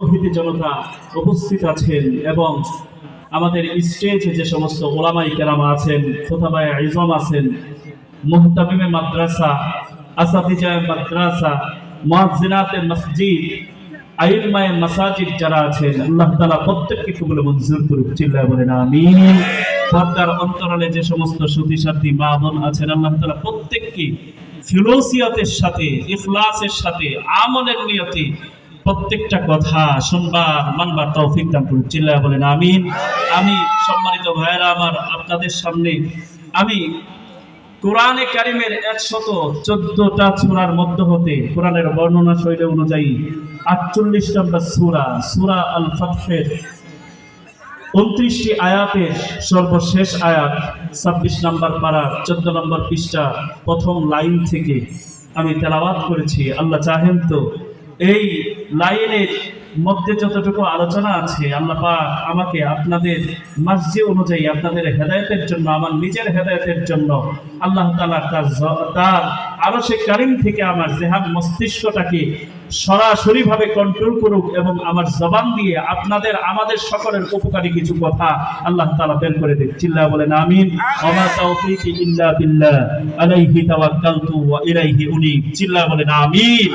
তৌহিদি জনতা উপস্থিত আছেন এবং আমাদের স্টেজে যে সমস্ত ওলামাই কেরামা আছেন খোতাবায় আইজম আছেন, মুহতামিমে মাদ্রাসা আসাদিজায় মাদ্রাসা, মুয়াজ্জিনাতে মসজিদ আইলমায়ে মাসাজিদ যারা আছেন, আল্লাহ তাআলা প্রত্যেককে মঞ্জুর করুক, চিল্লায় আমিন। পর্দার অন্তরালে যে সমস্ত সুতি সাথী মা বোন আছেন, আল্লাহ তাআলা প্রত্যেককে ফিলোসিয়াতের সাথে, ইখলাসের সাথে, আমলের নিয়তে প্রত্যেকটা কথা শুনবার, মানবার তৌফিক দান করুন। চিল্লায় বলেন, আমিন। আমি সম্মানিত ভাইয়েরা, আমার আপনাদের সামনে আমি কোরআনে কারিমের একশত চোদ্দটা সূরার মধ্য হতে, কোরআনের বর্ণনা শৈলী অনুযায়ী আটচল্লিশ নম্বর সুরা সুরা আল ফাতহের উনত্রিশটি আয়াতের সর্বশেষ আয়াত, ছাব্বিশ নম্বর পাড়া চোদ্দ নম্বর পৃষ্ঠা প্রথম লাইন থেকে আমি তেলাওয়াত করেছি। আল্লাহ চাহেন তো এই লাইনের মধ্যে যতটুকু আলোচনা আছে আল্লাহ পাক আমাকে আপনাদের মাসজি অনুযায়ী আপনাদের হেদায়েতের জন্য আমার নিজের হেদায়েতের জন্য আল্লাহ তাআলা তার তার আরও সে কারিম থেকে আমার জেহাদ মস্তিষ্কটাকে সরাসরিভাবে কন্ট্রোল করুক এবং আমার জবান দিয়ে আপনাদের আমাদের সকলের উপকারী কিছু কথা আল্লাহ তালা বের করে দিক। চিল্লা বলেন আমিন। ওমা তাওফীকি ইল্লা বিল্লাহ। আলাইহি তাওয়াক্কালতু ওয়া ইলাইহি উনীব। চিল্লা বলেন আমিন।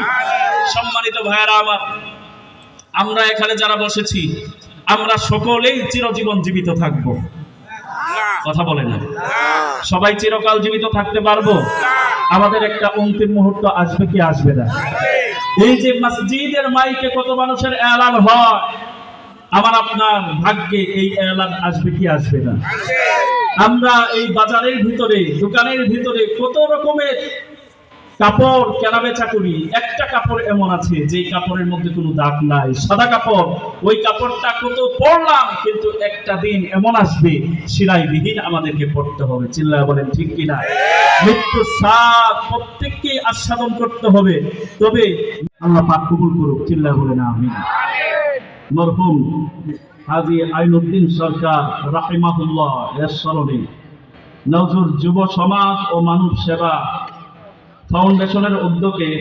সম্মানিত ভাইয়েরা আমার আমরা এখানে যারা বসেছি, আমরা সকলেই চিরজীবন জীবিত থাকব। কথা বলে না? সবাই চিরকাল জীবিত থাকতে পারব? আমাদের একটা অন্তিম মুহূর্ত আসবে কি আসবে না? এই যে মসজিদের মাইকে কত মানুষের এলান হয়, আমার আপনার ভাগ্যে এই এলান আসবে কি আসবে না? আমরা এই বাজারের ভিতরে, দোকানের ভিতরে কত রকমের কাপড় কেনা বেচা করি। একটা কাপড় এমন আছে যে কাপড়ের মধ্যে কোনো দাগ নাই। সাদা কাপড়, ওই কাপড়টা কত পরলাম, কিন্তু একটা দিন এমন আসবে সিলাই বিহীন আমাদেরকে পড়তে হবে। চিল্লায় বলেন, ঠিক কিনা মৃত্যু সাত প্রত্যেককে আস্বাদন করতে হবে। তবে আল্লাহ পাক কবুল করুক, চিল্লায় বলেন আমি মরহুম হাজি আইনুদ্দিন সরকার রাহিমাহুল্লাহ এর স্মরণে নজরুল যুব সমাজ ও মানব সেবা ফাউন্ডেশনের উদ্যোগে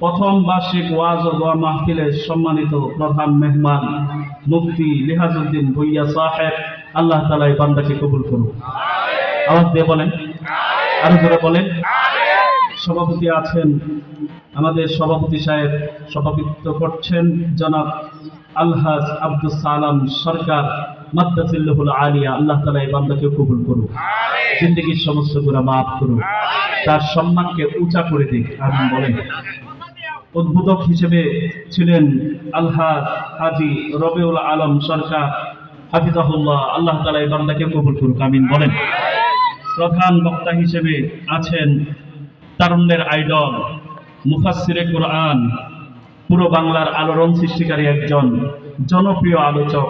প্রথম বার্ষিক ওয়াজ ও দোয়া মাহফিলের সম্মানিত প্রধান মেহমান মুফতি লিহাজউদ্দিন ভুইয়া সাহেব আল্লাহ তালা এই বান্দাকে কবুল করুন আওয়াজ দিয়ে বলেন। আরও জোরে বলেন। সভাপতি আছেন আমাদের সভাপতি সাহেব সভাপতিত্ব করছেন জনাব আলহাজ আব্দুল সালাম সরকার মাদ্দাসিল্লাহুল আলিয়া আল্লাহ তালা এই বান্দাকে কবুল করুন জিন্দগির সমস্ত গুণা মাফ করুন তার সম্মানকে উঁচা করে দিক আমি বলেন। উদ্বোধক হিসেবে ছিলেন আলহাজ হাজি রবিউল আলম সরকার, হাফিজাহুল্লাহ, আল্লাহ তালা এই বান্দাকে কবুল করুক, আমিন বলেন। প্রধান বক্তা হিসেবে আছেন তারুণ্যের আইডল, মুফাসসিরে কোরআন, পুরো বাংলার আলোড়ন সৃষ্টিকারী একজন জনপ্রিয় আলোচক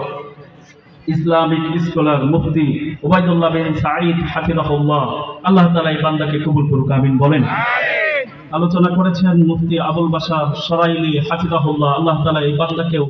ইসলামিক স্কলার মুফতি ওবায়দুল্লাহ বিন সাঈদ হাফিজাহুল্লাহ। আল্লাহ তাআলা এই বান্দাকে কবুল করুক আমিন বলেন। আলোচনা করেছেন মুফতি আবুল বাশার সরাইলি হাফিজাহুল্লাহ। আল্লাহ তাআলা এই বান্দাকেও